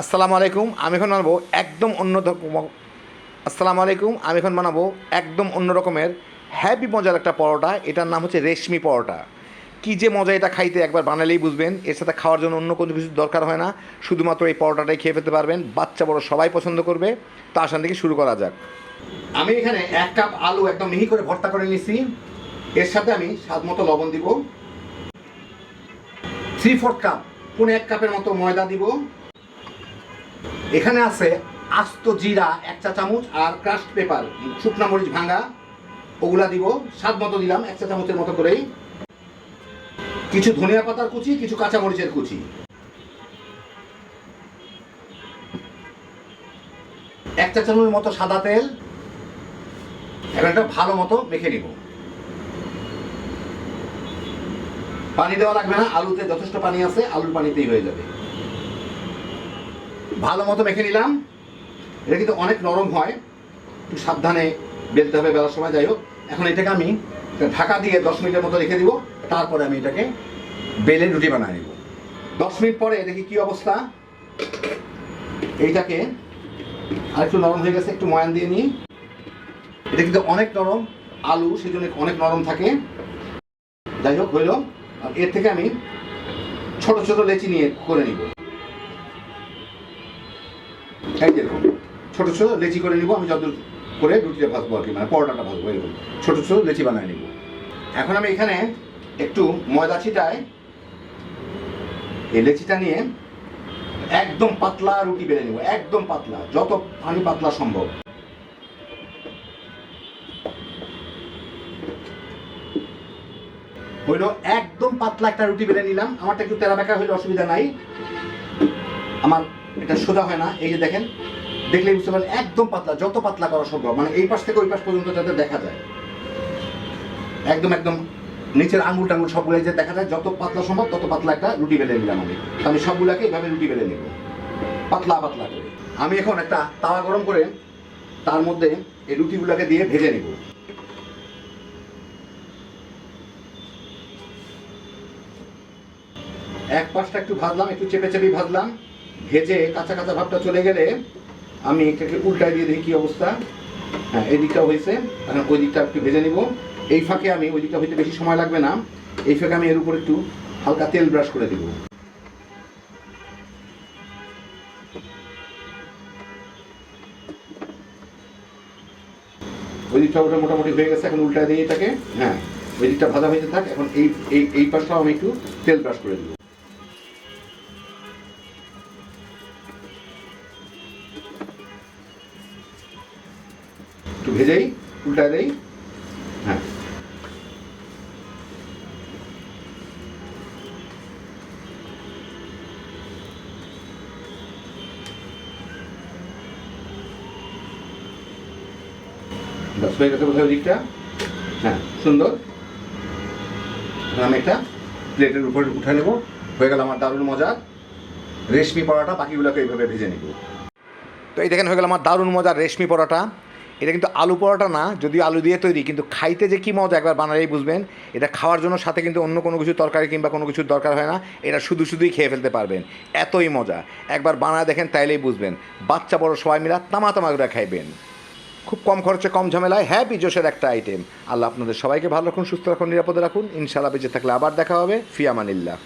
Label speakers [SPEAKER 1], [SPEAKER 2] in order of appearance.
[SPEAKER 1] আসসালামু আলাইকুম, আমি এখন বানাবো একদম অন্য আসসালামু আলাইকুম, আমি এখন বানাবো একদম অন্য রকমের হ্যাপি মজার একটা পরোটা, এটার নাম হচ্ছে রেশমি পরোটা। কী যে মজা এটা খাইতে একবার বানালেই বুঝবেন, এর সাথে খাওয়ার জন্য অন্য কোনো কিছু দরকার হয় না, শুধুমাত্র এই পরোটাটাই খেয়ে ফেলতে পারবেন, বাচ্চা বড় সবাই পছন্দ করবে, তো আসান থেকে শুরু করা যাক। আমি এখানে এক কাপ আলু একদম মিহি করে ভর্তা করে নিছি এর সাথে আমি স্বাদ মতো লবণ দিব থ্রি ফোর্থ কাপ পুনে এক কাপের মতো ময়দা দিব এখানে আছে আস্ত জিরা, এক চা চামচ, আর ক্রাস্ট পেপার শুকনা মরিচ ভাঙা ওগুলা দিব, স্বাদ মতো দিলাম, এক চা চামচের মতো করেই। কিছু ধনিয়া পাতার কুচি, কিছু কাঁচা মরিচের কুচি। এক চা চামচের মতো সাদা তেল। এখন একটা ভালো মতো মেখে নিব। পানি দেওয়া লাগবে না, আলুতে যথেষ্ট পানি আছে, আলুর পানিতেই হয়ে যাবে। ভালো মতো মেখে নিলাম। এটা কিন্তু অনেক নরম হয়। একটু সাবধানে বেলতে হবে বেলার সময়, যাই হোক। এখন এটাকে আমি ঢাকা দিয়ে দশ মিনিটের মতো রেখে দিব। তারপরে আমি এটাকে বেলে রুটি বানিয়ে নিব। দশ মিনিট পরে দেখি কি অবস্থা। এইটাকে আর একটু নরম হয়ে গেছে, একটু ময়ান দিয়ে নিই। এটা কিন্তু অনেক নরম। আলু সেই জন্য অনেক নরম থাকে। যাই হোক, হইল। আর এর থেকে আমি ছোট ছোট লেচি নিয়ে করে নিব। এই যেরকম ছোট ছোট লেচি করে নিব, আমি যত করে রুটিটা ভাজবো আর কি মানে পরোটাটা ভাজবো, এরকম। ছোট ছোট লেচি বানিয়ে নিব। এখন আমি এখানে একটু ময়দা ছিটায় এই লেচিটা নিয়ে একদম পাতলা রুটি বেলে নিব, একদম পাতলা, যত পানি পাতলা সম্ভব। হইল একদম পাতলা একটা রুটি বেলে নিলাম। আমারটা একটু তেরা বেঁকা হইলে অসুবিধা নাই। আমার এটা সোজা হয় না। এই যে দেখেন, দেখলে বুঝতে পারেন একদম পাতলা, যত পাতলা করা সম্ভব মানে এই পাশ থেকে ওই পাশ পর্যন্ত যাতে দেখা যায়। একদম একদম নিচের আঙ্গুল টাঙ্গুল সবগুলো যে দেখা যায়, যত পাতলা সম্ভব, তত পাতলা একটা রুটি বেলে নিলাম আমি। আমি সবগুলাকে এইভাবে রুটি বেলে নেব। পাতলা পাতলা করে। আমি এখন একটা তাওয়া গরম করে তার মধ্যে এই রুটিগুলোকে দিয়ে ভেজে নেব। এক পাশটা একটু ভাজলাম, একটু চেপে চেপে ভাজলাম। ভেজে কাঁচা কাঁচা ভাবটা চলে গেলে আমি এটাকে উল্টায় দিয়ে দেখি কি অবস্থা। হ্যাঁ এই দিকটাও হয়েছে। ওই দিকটা একটু ভেজে নিব। এই ফাঁকে আমি ওই দিকটা হইতে বেশি সময় লাগবে না। এই ফাঁকে আমি এর উপর একটু হালকা তেল ব্রাশ করে দিব। ওই দিকটা ওটা মোটামুটি হয়ে গেছে। এখন উল্টায় দিয়ে এটাকে। হ্যাঁ ওই দিকটা ভাজা হয়েছে থাক। এখন এই এই পাশটাও আমি একটু তেল ব্রাশ করে দিব। ভেজেই, উল্টায় দেই। হ্যাঁ। হয়ে হ্যাঁ সুন্দর। আমি প্লেটের উপরে উঠে নেব। হয়ে গেল আমার মজার রেশমি পরোটা ভেজে নেব। তো এই দেখেন, হয়ে গেল আমার দারুণ মজার রেশমি পরোটা। এটা কিন্তু আলু পরোটা না, যদিও আলু দিয়ে তৈরি, কিন্তু খাইতে যে কী মজা, একবার বানালেই বুঝবেন। এটা খাওয়ার জন্য সাথে কিন্তু অন্য কোনো কিছু তরকারি কিংবা কোনো কিছুর দরকার হয় না, এটা শুধু শুধুই খেয়ে ফেলতে পারবেন। এতই মজা। একবার বানায় দেখেন, তাইলেই বুঝবেন। বাচ্চা বড় সবাই মিলা তামা তামা করে খাইবেন। খুব কম খরচে, কম ঝামেলায় হ্যাপি জোশের একটা আইটেম আল্লাহ আপনাদের সবাইকে ভালো রাখুন, সুস্থ রাখুন, নিরাপদে রাখুন। ইনশাআল্লাহ বেঁচে থাকলে আবার দেখা হবে। ফিয়ামানিল্লাহ।